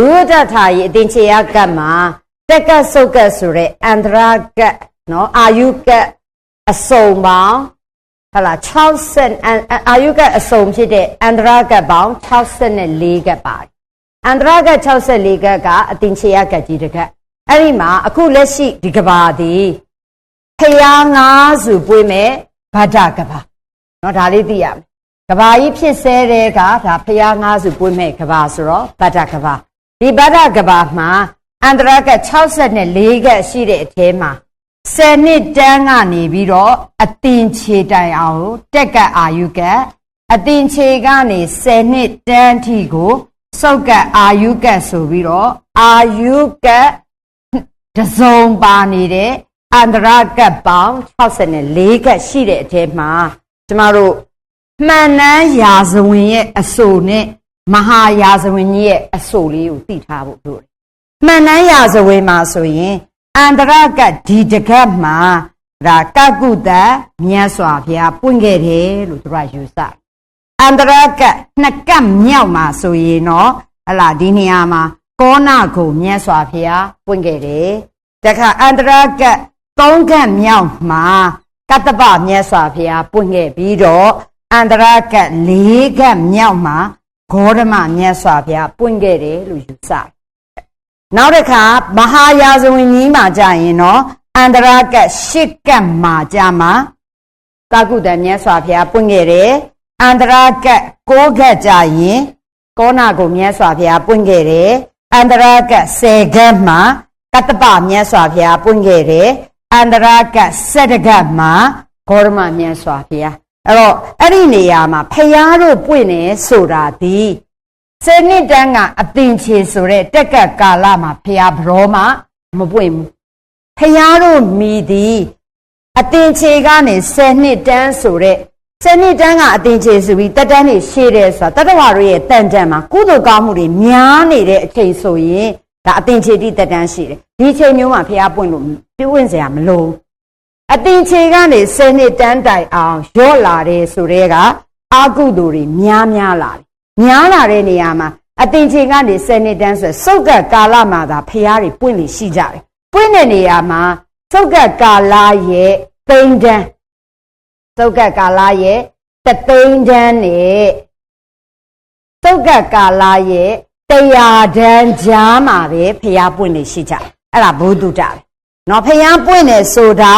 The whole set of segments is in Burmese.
ဘုဒ္ဓထာယီအတင်ချေယကတ်မှာတက်ကတ်စုတ်ကတ်ဆိုတဲ့အန္တရာကတ်နော်အာယုကတ်အစုံပေါင်းဟလာ60အာယုကအစုံဖြစ်တဲ့အန္တရာကတ်ပေါင်း64ကတ်ပါတယ်အန္တရာကတ်64ကတ်ကအတင်ချေယကတ်ကြီးတကတ်အဲ့ဒီမှာအခုလက်ရှိဒီကဘာသည်ဖျားငါးစုပွေးမဲ့ဗဒ္ဒကဘာနော်ဒါလေးသိရမယ်ကဘာကြီးဖြစ်ဆဲတဲ့ကဒါဖျားငါးစုပွေးမဲ့ကဘာဆိုတော့ဗဒ္ဒကဘာ ဒီဗဒ္ဒကဘာမှာအန္တရာက64ကရှိတဲ့အထဲမှာ10နှစ်တန်းကနေပြီးတော့အတင်ချေတိုင်အောင်တက်ကအာယုကအတင်ချေကနေ10နှစ်တန်းထိကိုစုပ်ကအာယုကဆိုပြီးတော့အာယုကတစုံပါနေတဲ့အန္တရာကပေါင်း64ကရှိတဲ့အထဲမှာကျမတို့မှန်နှန်းရာဇဝင်ရဲ့အဆိုနဲ့ မဟာရာဇဝင်ကြီးရဲ့အဆိုလေးကိုသိထားဖို့လိုတယ်မှန်နှန်းရာဇဝင်မှာဆိုရင်အန္တရကဒီတကတ်မှာဒါကကုတမြတ်စွာဘုရားပွင့်ခဲ့တယ်လို့သူကယူဆအန္တရကနှစ်ကတ်မြောက်မှာဆိုရင်တော့ဟလာဒီနေရာမှာကောနာကိုမြတ်စွာဘုရားပွင့်ခဲ့တယ်တခါအန္တရကသုံးကတ်မြောက်မှာကတ္တပမြတ်စွာဘုရားပွင့်ခဲ့ပြီးတော့အန္တရက၄ကတ်မြောက်မှာ ဂေါရမမြတ်စွာဘုရားပွင့်ခဲ့တယ်လို့ယူဆတယ်နောက်တစ်ခါမဟာယာဇဝင်ကြီးမှာကြာရင်တော့အန္တရာကရှစ်ကတ်မှာကြာမှာသာကုတမြတ်စွာဘုရားပွင့်ခဲ့တယ်အန္တရာကကိုးကတ်ကြာရင်ကောနာကိုမြတ်စွာဘုရားပွင့်ခဲ့တယ်အန္တရာကဆယ်ကတ်မှာကတ္တပမြတ်စွာဘုရားပွင့်ခဲ့တယ်အန္တရာကဆယ်တကတ်မှာဂေါရမမြတ်စွာဘုရား အဲ့တော့အဲ့ဒီနေရာမှာဖယားတို့ပွင့်နေဆိုတာဒီဆယ်နှစ်တန်းကအသင်ချေဆိုတဲ့တက်ကကာလမှာဖျားဘရောမှမပွင့်ဘူးဖျားတို့မိသည်အသင်ချေကနေဆယ်နှစ်တန်းဆိုတဲ့ဆယ်နှစ်တန်းကအသင်ချေဆိုပြီးတက်တန်းနေရှေ့တယ်ဆိုတာတတဝါတို့ရဲ့တန်တန်မှာကုသိုလ်ကောင်းမှုတွေများနေတဲ့အချိန်ဆိုရင်ဒါအသင်ချေတိတက်တန်းရှိတယ်ဒီချိန်မျိုးမှာဖျားပွင့်လို့ပြင့်စရာမလို အသင်ချေကနေဆယ်နှစ်တန်းတိုင်အောင်ရော့လာတယ်ဆိုတဲ့ကအာကုသိုလ်တွေများများလာတယ်များလာတဲ့နေရာမှာအတင်ချေကနေ10နှစ်တန်းဆိုစုတ်ကကာလမှာသာဖျားတွေပွင့်လို့ရှိကြတယ်ပွင့်တဲ့နေရာမှာစုတ်ကကာလရဲ့သိန်းတန်းစုတ်ကကာလရဲ့တသိန်းတန်းနဲ့စုတ်ကကာလရဲ့တရားတန်းကြားမှာပဲဖျားပွင့်လို့ရှိကြအဲ့ဒါဘုဒ္ဓတာပဲเนาะဖျားပွင့်တယ်ဆိုတာ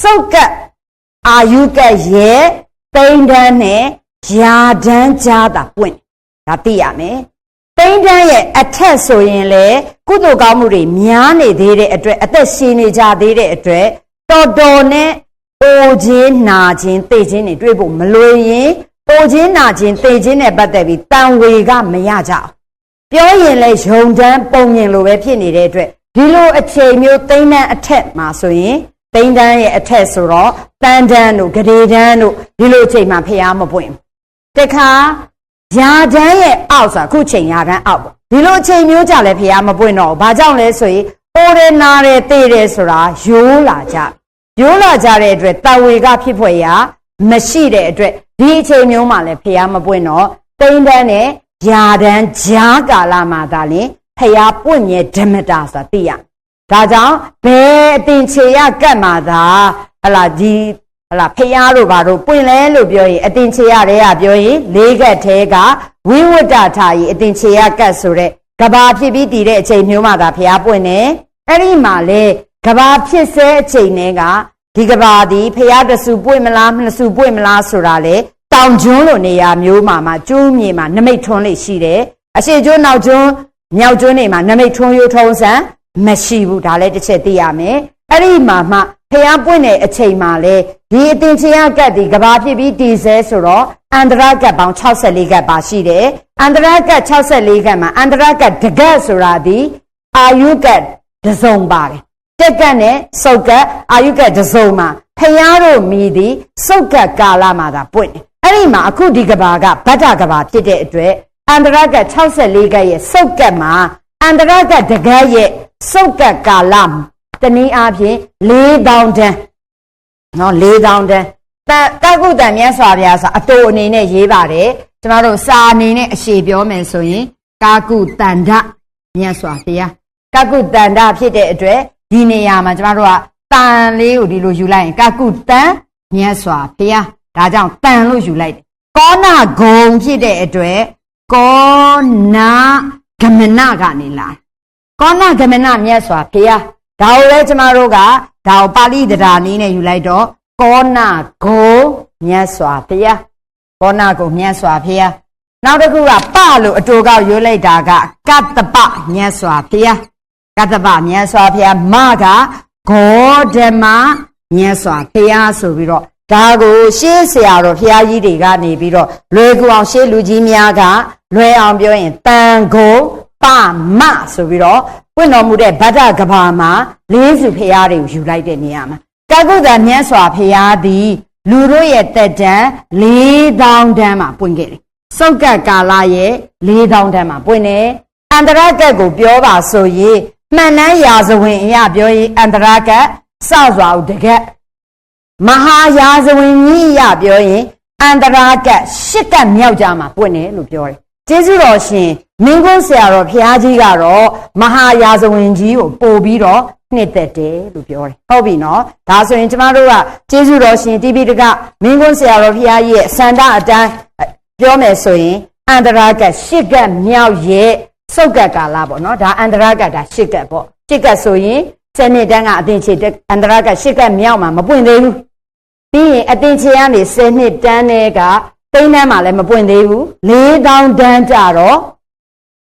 စုတ်ကအာယုကရဲ့သိန်းတန်းနဲ့ယာဒန်းကြားတာပွင့်ဒါသိရမယ်တိန်းတန်းရဲ့အထက်ဆိုရင်လေကုသိုလ်ကောင်းမှုတွေများနေသေးတဲ့အတွက်အသက်ရှင်နေကြသေးတဲ့အတွက်တော်တော်နဲ့အိုခြင်းနာခြင်းသိခြင်းတွေတွေ့ဖို့မလွယ်ရင်အိုခြင်းနာခြင်းသိခြင်းနဲ့ပတ်သက်ပြီးတန်ဝေကမရကြအောင်ပြောရင်လေယုံတန်းပုံရင်လိုပဲဖြစ်နေတဲ့အတွက်ဒီလိုအချိန်မျိုးတိန်းတန်းအထက်မှာဆိုရင် တိန်းတန်းရဲ့အထက်ဆိုတော့တန်တန်းတို့ဂရေတန်းတို့ဒီလိုအချိန်မှာဖျားမပွင့်ဘူးတခါယာတန်းရဲ့အောက်ဆိုအခုချိန်ယာတန်းအောက်ပေါ့ဒီလိုချိန်မျိုးကြလဲဖះမပွင့်တော့ဘူးဘာကြောင့်လဲဆိုရင်အိုးရဲနာရဲတေးတယ်ဆိုတာယိုးလာကြယိုးလာကြတဲ့အတွက်တဝေကဖြစ်ဖွယ်ရာမရှိတဲ့အတွက်ဒီအချိန်မျိုးမှလည်းဖះမပွင့်တော့တိန်းတန်းနဲ့ယာတန်းဂျားကာလမှာသာလင်ဖះပွင့်မြဲဓမ္မတာဆိုတာသိရ ဒါကြောင့်ဘယ်အတင်ချေရကတ်မှာသာဟလာဒီဟလာဖျားတို့ဘာတို့ပွင့်လဲလို့ပြောရင်အတင်ချေရတဲ့ကပြောရင်လေးကက်သေးကဝိဝတ္တထာကြီးအတင်ချေရကတ်ဆိုတဲ့ကဘာဖြစ်ပြီးတည်တဲ့အချိန်မျိုးမှသာဖျားပွင့်နေအဲ့ဒီမှာလေကဘာဖြစ်ဆဲအချိန်တွေကဒီကဘာဒီဖျားတဆူပွင့်မလားမဆူပွင့်မလားဆိုတာလေတောင်ကျွန်းလိုနေရာမျိုးမှာမှကျူးမြေမှာနမိတ်ထွန်းလေးရှိတယ်အရှိကျွန်းနောက်ကျွန်းမြောက်ကျွန်းနေမှာနမိတ်ထွန်းရိုးထုံးစံ မရှိဘူးဒါလည်းတစ်ချက်သိရမယ်အဲ့ဒီမှာမှဖျားပွင့်တဲ့အချိန်မှာလေဒီအတင်ချေရကတ်ဒီကဘာဖြစ်ပြီးတည်ဆဲဆိုတော့အန္တရာကတ်ပေါင်း64ကတ်ပါရှိတယ်အန္တရာကတ်64ကတ်မှာအန္တရာကတ်တကတ်ဆိုတာဒီအာယုကတ်တစုံပါတယ်တက်ကတ်နဲ့စုတ်ကတ်အာယုကတ်တစုံမှာဖျားတို့မိသည်စုတ်ကတ်ကာလမှာသာပွင့်တယ်အဲ့ဒီမှာအခုဒီကဘာကဗတ္တကဘာဖြစ်တဲ့အတွက်အန္တရာကတ်64ကတ်ရဲ့စုတ်ကတ်မှာအန္တရာကတ်တကတ်ရဲ့ စုတ်ကတ်ကာလတနည်းအားဖြင့်4000တန်းနော်4000တန်းတတကုတန်မြတ်စွာဘုရားဆိုအတူအနေနဲ့ရေးပါတယ်ကျမတို့စာအနေနဲ့အရှိပြောမယ်ဆိုရင်ကာကုတန္တမြတ်စွာဘုရားကကုတန္တဖြစ်တဲ့အတွက်ဒီနေရာမှာကျမတို့ကတန်လေးကိုဒီလိုယူလိုက်ရင်ကကုတန်မြတ်စွာဘုရားဒါကြောင့်တန်လို့ယူလိုက်တယ်ကောနာဂုံဖြစ်တဲ့အတွက်ကောနာဂမနကနေလာ ကောနာဂမနမြတ်စွာဘုရားဒါကိုလည်းကျမတို့ကဒါကိုပါဠိတရားနည်းနဲ့ယူလိုက်တော့ကောနာဂုံမြတ်စွာဘုရားကောနာဂုံမြတ်စွာဘုရားနောက်တစ်ခုကပလို့အတူကောက်ရွေးလိုက်တာကကတ္တပမြတ်စွာဘုရားကတ္တပမြတ်စွာဘုရားမကဂေါဓမမြတ်စွာဘုရားဆိုပြီးတော့ဒါကိုရှေးဆရာတော်ဘုရားကြီးတွေကနေပြီးတော့လွယ်ကူအောင်ရှေးလူကြီးများကလွယ်အောင်ပြောရင်တန်ကို ပမဆိုပြီးတော့ပွင့်တော်မူတဲ့ဗဒ္ဒကဘာမှာလေးစုဘုရားတွေကိုယူလိုက်တဲ့နေရာမှာကာကုသမြတ်စွာဘုရားသည်လူတို့ရဲ့တက်တန်4000တန်းမှာပွင့်ခဲ့တယ်။စုတ်ကတ်ကာလရဲ့4000တန်းမှာပွင့်တယ်။အန္တရကတ်ကိုပြောပါဆိုရင်မှန်နှန်းရာဇဝင်အရပြောရင်အန္တရကတ်စစွာတကက်မဟာရာဇဝင်ကြီးရပြောရင်အန္တရာကတ်ရှစ်ကတ်မြောက်ကြမှာပွင့်တယ်လို့ပြောတယ်။ ကျေးဇူးတော်ရှင်မင်းကုန်းဆရာတော်ဘုရားကြီးကတော့မဟာရာဇဝင်ကြီးကိုပို့ပြီးတော့နှစ်သက်တယ်လို့ပြောတယ်။ဟုတ်ပြီနော်။ဒါဆိုရင်ကျမတို့ကကျေးဇူးတော်ရှင်တိပိတကမင်းကုန်းဆရာတော်ဘုရားကြီးရဲ့စန္ဒအတိုင်းပြောမယ်ဆိုရင်အန္တရာကတ်ရှစ်ကတ်မြောက်ရဲ့စုတ်ကတ်ကာလပေါ့နော်။ဒါအန္တရာကတ်ဒါရှစ်ကတ်ပေါ့။ရှစ်ကတ်ဆိုရင်စနစ်တန်းကအသင်ချေအန္တရာကတ်ရှစ်ကတ်မြောက်မှာမပွင့်သေးဘူး။ပြီးရင်အတင်ချေကနေ10နှစ်တန်းတဲ့က တိန်းတန်းမှလည်းမပွင့်သေးဘူး4000တန်းကြတော့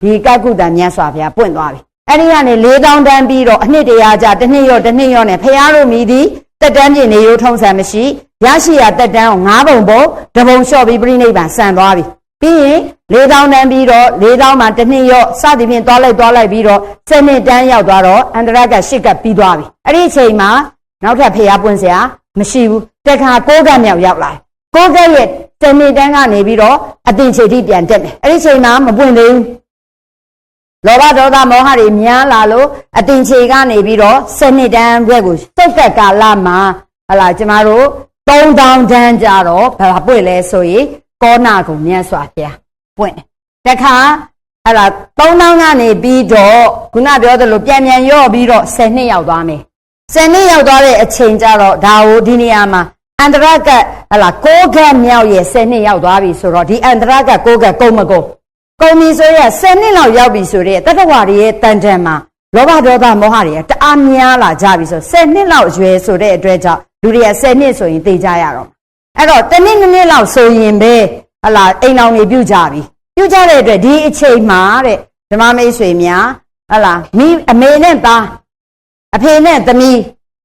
ဒီကကုတမြတ်စွာဘုရားပွင့်သွားပြီအဲ့ဒီကနေ4000တန်းပြီးတော့အနှစ်တရာကြတစ်နှစ်ရောတစ်နှစ်ရောနဲ့ဖရာတို့မိသည်တက်တန်းပြည့်နေရိုးထုံးစံမရှိရရှိရတက်တန်းကို၅ပုံပုံတပုံလျှော့ပြီးပြိဋိဘံဆန်သွားပြီပြီးရင်4000တန်းပြီးတော့4000မှာတစ်နှစ်ရောစသည်ဖြင့်သွားလိုက်သွားလိုက်ပြီးတော့7နှစ်တန်းရောက်သွားတော့အန္တရက8ကပြီးသွားပြီအဲ့ဒီအချိန်မှာနောက်ထပ်ဖရာပွင့်စရာမရှိဘူးတခါကိုးကမြောက်ရောက်လာကိုးကရဲ့ တနေ့တန်းကနေပြီးတော့အတင်ချေတိပြန်တက်မယ်အဲ့ဒီချိန်မှာမပွင့်သေးဘူးလောဘဒေါသမောဟတွေများလာလို့အတင်ချေကနေပြီးတော့စနစ်တန်းဘက်ကိုတုတ်သက်ကာလမှာဟလာကျမတို့3000တန်းကြတော့ဘာပွင့်လဲဆိုရင်ကောနာကုံမြတ်စွာဘုရားပွင့်တယ်တခါဟလာ3000ကနေပြီးတော့ခုနပြောသလိုပြန်ပြန်ရော့ပြီးတော့10နှစ်ရောက်သွားမယ်ဆယ်နှစ်ရောက်သွားတဲ့အချိန်ကျတော့ဒါကိုဒီနေရာမှာ အန္တရကဟလာကိုးကက်မြောက်ရဲ့ဆယ်နှစ်ရောက်သွားပြီဆိုတော့ဒီအန္တရကကိုးကက်ကုံမကုံကုံပြီဆိုရဆယ်နှစ်လောက်ရောက်ပြီဆိုတဲ့တတဝရရဲ့တန်တန်မှာလောဘဒေါသမောဟတွေကတအားများလာကြပြီဆိုဆယ်နှစ်လောက်ရွယ်ဆိုတဲ့အတွက်ကြောင့်လူတွေကဆယ်နှစ်ဆိုရင်သိကြရတော့အဲ့တော့တနည်းနည်းလောက်ဆိုရင်ပဲဟလာအိမ်အောင်တွေပြုတ်ကြပြီပြုတ်ကြတဲ့အတွက်ဒီအချိန်မှာတဲ့ဓမ္မမိတ်ဆွေများဟလာမိအမေနဲ့သားအဖေနဲ့သမီး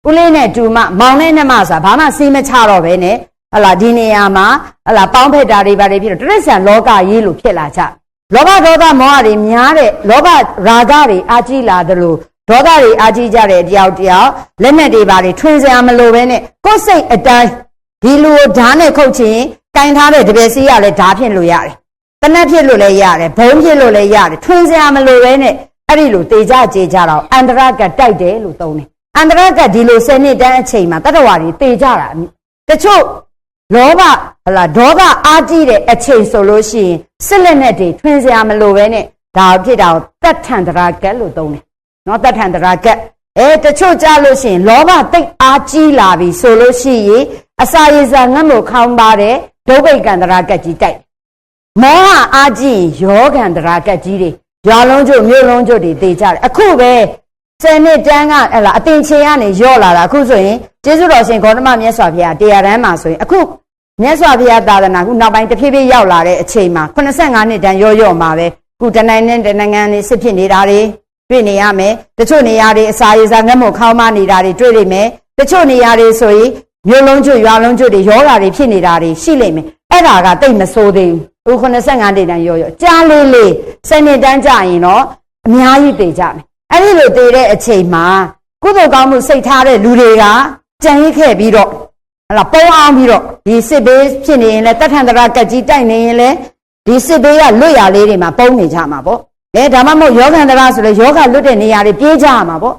ဦးလေးနဲ့တူမမောင်နဲ့နှမဆိုတာဘာမှစီးမချတော့ပဲနဲ့ဟလာဒီနေရာမှာဟလာပေါင်းဖက်တာတွေဘာတွေဖြစ်တော့တရစ္ဆာန်လောကကြီးလို့ဖြစ်လာကြလောဘဒေါသမောဟတွေများတဲ့လောဘရာဂတွေအာကြီးလာသလိုဒေါသတွေအာကြီးကြတဲ့တယောက်တယောက်လက်နဲ့တွေဘာတွေထွင်စရာမလိုပဲနဲ့ကိုယ်စိတ်အတိုင်းဒီလူကိုဓာတ်နဲ့ခုတ်ချင်ကင်ထားတဲ့တပည့်စီးရလဲဓာတ်ဖြစ်လို့ရတယ်တနက်ဖြစ်လို့လည်းရတယ်ဘုံဖြစ်လို့လည်းရတယ်ထွင်စရာမလိုပဲနဲ့အဲ့ဒီလိုတေကြကြေကြတော့အန္တရကတိုက်တယ်လို့သုံးတယ် အန္တရကဒီလို10နှစ်တန်းအချိန်မှာတတ္တဝါတွေတေကြတာတချို့လောဘဟလာဒေါသအားကြီးတဲ့အချိန်ဆိုလို့ရှိရင်စစ်လက်နဲ့တွေထွင်စရာမလိုပဲနဲ့ဒါဖြစ်တာကိုတတ်ထန်တရာကက်လို့သုံးတယ်နော်တတ်ထန်တရာကက်အဲတချို့ကြလို့ရှိရင်လောဘတိတ်အားကြီးလာပြီဆိုလို့ရှိရင်အစာရည်စာငတ်မို့ခေါင်းပါတဲ့ဒုဗိတ်ကန္တရာကက်ကြီးတိုက်မောဟအားကြီးယောဂန္တရာကက်ကြီးတွေရွာလုံးကျုပ်မြို့လုံးကျုပ်တွေတေကြတယ်အခုပဲ ဆယ်နှစ်တန်းကဟလာအတင်ချေကနေရော့လာတာအခုဆိုရင်ကျေးဇူးတော်ရှင်ဂေါတမမြတ်စွာဘုရားတရားတန်းမှာဆိုရင်အခုမြတ်စွာဘုရားသာသနာခုနောက်ပိုင်းတဖြည်းဖြည်းရောက်လာတဲ့အချိန်မှာ85နှစ်တန်းရော့ရော့မှာပဲခုတနိုင်နဲ့တနိုင်ငံနေစစ်ဖြစ်နေတာတွေတွေ့နေရမယ်တချို့နေရာတွေအစာရေစာငတ်မခေါင်းမနေတာတွေတွေ့လိမ့်မယ်တချို့နေရာတွေဆိုရင်မြို့လုံးကျွရွာလုံးကျွတွေရောဂါတွေဖြစ်နေတာတွေရှိလိမ့်မယ်အဲ့ဒါကတိတ်မဆိုးသေးဘူးအခု85နှစ်တန်းရော့ရော့ကြားလေးလေးစနေတန်းကြရင်တော့အများကြီးတည်ကြမယ် အဲ့ဒီလိုတည်တဲ့အချိန်မှာကုသိုလ်ကောင်းမှုစိတ်ထားတဲ့လူတွေကကြံရစ်ခဲ့ပြီးတော့ဟလာပုံအောင်ပြီးတော့ဒီစစ်ဘေးဖြစ်နေရင်လဲတထန်တရာကက်ကြီးတိုက်နေရင်လဲဒီစစ်ဘေးကလွတ်ရလေးတွေမှာပုံနေကြမှာပေါ့အဲဒါမှမဟုတ်ယောဂန္တရာဆိုလဲယောဂလွတ်တဲ့နေရာတွေပြေးကြရမှာပေါ့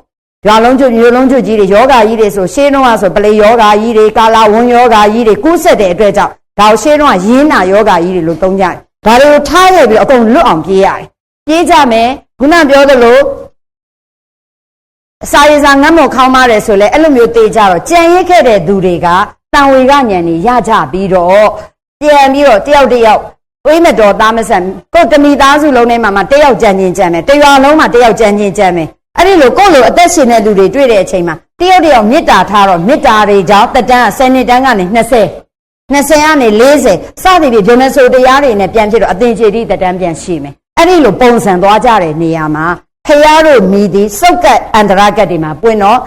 ရွာလုံးကျွမျိုးလုံးကျွကြီးတွေယောဂကြီးတွေဆိုရှေးတော့ဆိုပလေယောဂကြီးတွေကာလာဝန်းယောဂကြီးတွေကူးဆက်တဲ့အတွက်ကြောင့်ဒါကိုရှေးတော့ရင်းနာယောဂကြီးတွေလို့သုံးကြတယ်ဒါတွေကိုထားရပြီးအကုန်လွတ်အောင်ပြေးရတယ်ပြေးကြမယ်ခုနပြောသလို အစာရစာငတ်မော်ခေါင်းပါတယ်ဆိုလဲအဲ့လိုမျိုးတေးကြတော့ကြံရစ်ခဲ့တဲ့သူတွေကတန်ဝေကညံနေရကြပြီးတော့ပြန်ပြီးတော့တယောက်တယောက်တွေးမတော်သားမဆန်ကိုယ်တမိသားစုလုံးထဲမှာမှတယောက်ကြံချင်းကြံမယ်တရွာလုံးမှာတယောက်ကြံချင်းကြံမယ်အဲ့ဒီလိုကိုယ့်လိုအသက်ရှင်တဲ့လူတွေတွေ့တဲ့အချိန်မှာတယောက်တယောက်မေတ္တာထားတော့မေတ္တာတွေကြောင့်တက်တန်း10နှစ်တန်းကနေ20 20ကနေ40စသည်ဖြင့်ဂျုံနဆိုတရားတွေနဲ့ပြန်ဖြစ်တော့အသင်ခြေတိတက်တန်းပြန်ရှိမယ်အဲ့ဒီလိုပုံစံသွားကြတဲ့နေရာမှာ ဖယားတို့မိသည်စုတ်ကတ်အန္တရာကတ်တွေမှာပွင့်တော့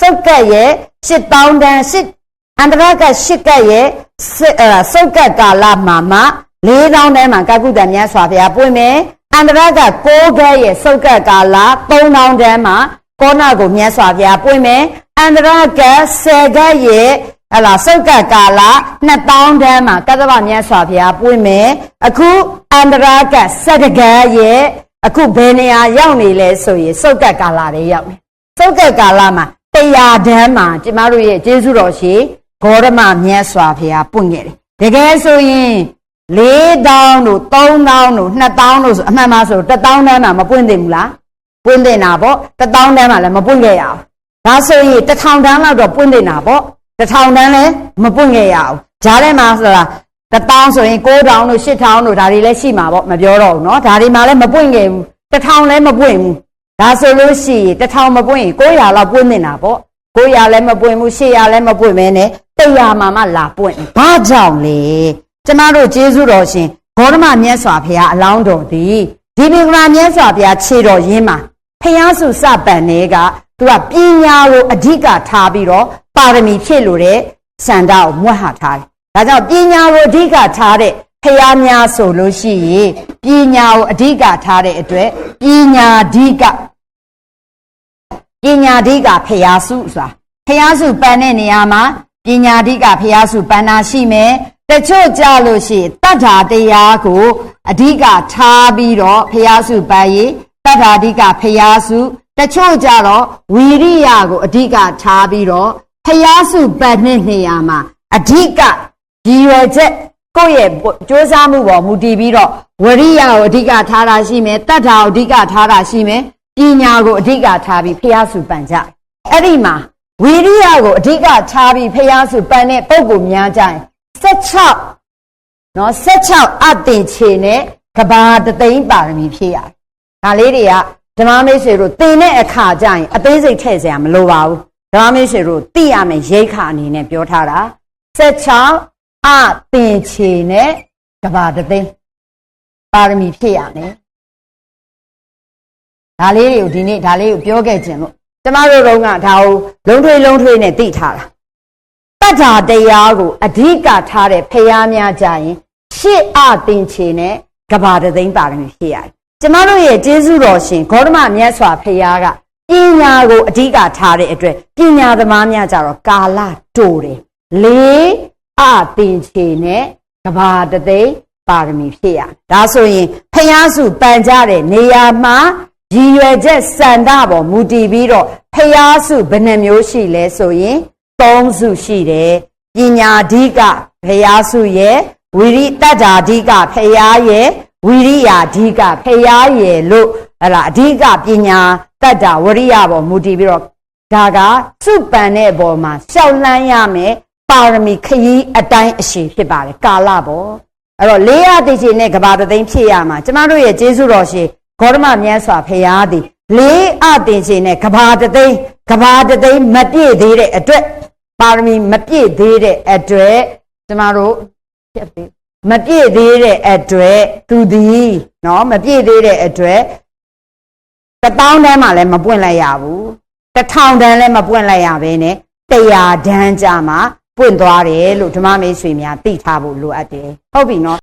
စုတ်ကတ်ရဲ့8000တန်း8အန္တရာကတ်8ကတ်ရဲ့စုတ်ကတ်ကာလမှာမှ4000တန်းမှာကကုတ္တမြတ်စွာဘုရားပွင့်မယ်အန္တရာက6ကတ်ရဲ့စုတ်ကတ်ကာလ3000တန်းမှာကောနာကိုမြတ်စွာဘုရားပွင့်မယ်အန္တရာက10ကတ်ရဲ့ဟလာစုတ်ကတ်ကာလ2000တန်းမှာကတ္တဗမြတ်စွာဘုရားပွင့်မယ်အခုအန္တရာက7ကတ်ရဲ့ အခုဘယ်နေရာရောက်နေလဲဆိုရင်စုတ်ကတ်ကာလတွေရောက်နေစုတ်ကတ်ကာလမှာတရားတန်းမှာကျမတို့ရဲ့ကျေးဇူးတော်ရှိဂေါရမမြတ်စွာဘုရားပွင့်ခဲ့တယ်တကယ်ဆိုရင်4000တို့3000တို့2000တို့ဆိုအမှန်မှဆို1000တန်းမှာမပွင့်သင့်ဘူးလားပွင့်သင့်တာပေါ့1000တန်းမှာလည်းမပွင့်ခဲ့ရအောင်ဒါဆိုရင်1000တန်းလောက်တော့ပွင့်သင့်တာပေါ့1000တန်းလည်းမပွင့်ခဲ့ရအောင်ဂျားထဲမှာဆိုတာ တပေါင်းဆိုရင်9000တို့8000တို့ဒါတွေလည်းရှိမှာပေါ့မပြောတော့ဘူးเนาะဒါတွေမှလည်းမပွင့်ခဲ့ဘူး1000လည်းမပွင့်ဘူးဒါဆိုလို့ရှိရင်1000မပွင့်ရင်900လောက်ပွင့်နေတာပေါ့900လည်းမပွင့်ဘူး800လည်းမပွင့်မဲနဲ့100မှမှလာပွင့်ဘာကြောင့်လဲကျမတို့ကျေးဇူးတော်ရှင်ဂေါရမမြတ်စွာဘုရားအလောင်းတော်သည်ဒီမင်္ဂလာမြတ်စွာဘုရားခြေတော်ရင်းမှာဖျားစုစပန်တွေကသူကပညာကိုအဓိကထားပြီးတော့ပါရမီဖြည့်လို့တဲ့စန္ဒကိုမွတ်ဟထားတယ် ဒါကြောင့်ပညာကိုအဓိကထားတဲ့ဖျားများဆိုလို့ရှိရင်ပညာကိုအဓိကထားတဲ့အတွက်ပညာအဓိကပညာအဓိကဖျားစုဆိုတာဖျားစုပန်တဲ့နေရာမှာပညာအဓိကဖျားစုပန်တာရှိမယ်တချို့ကြလို့ရှိရင်တတ္ထာတရားကိုအဓိကထားပြီးတော့ဖျားစုပန်ရင်တတ္ထာအဓိကဖျားစုတချို့ကြတော့ဝီရိယကိုအဓိကထားပြီးတော့ဖျားစုပန်တဲ့နေရာမှာအဓိက ရည်ရွယ်ချက်ကိုယ့်ရဲ့စ조사မှုပေါ်မူတည်ပြီးတော့ဝရိယကိုအဓိကထားတာရှိမယ်တတ္ထာကိုအဓိကထားတာရှိမယ်ပညာကိုအဓိကထားပြီးဖျားစုပန်ကြအဲ့ဒီမှာဝီရိယကိုအဓိကထားပြီးဖျားစုပန်တဲ့ပုံကိုများကြရင်16နော်16အတင်ချေနဲ့ကဘာတသိန်းပါရမီဖြည့်ရတယ်ဒါလေးတွေကဓမ္မမိတ်ဆွေတို့သင်တဲ့အခါကျရင်အသေးစိတ်ထည့်စရာမလိုပါဘူးဓမ္မမိတ်ဆွေတို့သိရမယ်ရိတ်ခါအနေနဲ့ပြောထားတာ16 အသင်ချေနဲ့ကဘာတသိန်းပါရမီဖြည့်ရမယ်ဒါလေးတွေကိုဒီနေ့ဒါလေးကိုပြောခဲ့ခြင်းလို့ကျမတို့တော့ကဒါကိုလုံးထွေးလုံးထွေးနဲ့သိထားတာတတ္ထာတရားကိုအဓိကထားတဲ့ဖျားများကြရင်ရှစ်အသင်ချေနဲ့ကဘာတသိန်းပါရမီဖြည့်ရတယ်ကျမတို့ရဲ့ကျေးဇူးတော်ရှင်ဂေါတမမြတ်စွာဘုရားကပညာကိုအဓိကထားတဲ့အတွက်ပညာသမားများကြတော့ကာလတိုတယ်လေး အသင်ချေနဲ့ကဘာတသိန်းပါရမီဖြည့်ရဒါဆိုရင်ဖျားစုပန်ကြတဲ့နေရာမှာရည်ရွယ်ချက်စန္ဒပေါ်မူတည်ပြီးတော့ဖျားစုဘယ်နှမျိုးရှိလဲဆိုရင်သုံးစုရှိတယ်ပညာအဓိကဖျားစုရဲ့ဝိရိတတ္တာအဓိကဖျားရဲ့ဝိရိယအဓိကဖျားရဲ့လို့ဟလာအဓိကပညာတတ္တာဝရိယပေါ်မူတည်ပြီးတော့ဒါကစုပန်တဲ့ဘောမှာရှောက်လှမ်းရမယ် ပါရမီခရီးအတိုင်းအရှိဖြစ်ပါတယ်ကာလပေါ်အဲ့တော့လေးရတိချေနဲ့ကဘာတသိန်းဖြစ်ရမှာကျမတို့ရဲ့ကျေးဇူးတော်ရှင်ဂေါရမမြတ်စွာဘုရားသည်လေးအတင်ချေနဲ့ကဘာတသိန်းကဘာတသိန်းမပြည့်သေးတဲ့အတွက်ပါရမီမပြည့်သေးတဲ့အတွက်ကျမတို့ဖြစ်သေးမပြည့်သေးတဲ့အတွက်သူသည်เนาะမပြည့်သေးတဲ့အတွက်တပေါင်းတန်းမှလည်းမပွင့်လိုက်ရဘူးတထောင်တန်းလည်းမပွင့်လိုက်ရဘဲနဲ့တရားတန်းကြမှာ ပွင့်သွားတယ်လို့ဓမ္မမိတ်ဆွေများသိထားဖို့လိုအပ်တယ်ဟုတ်ပြီနော်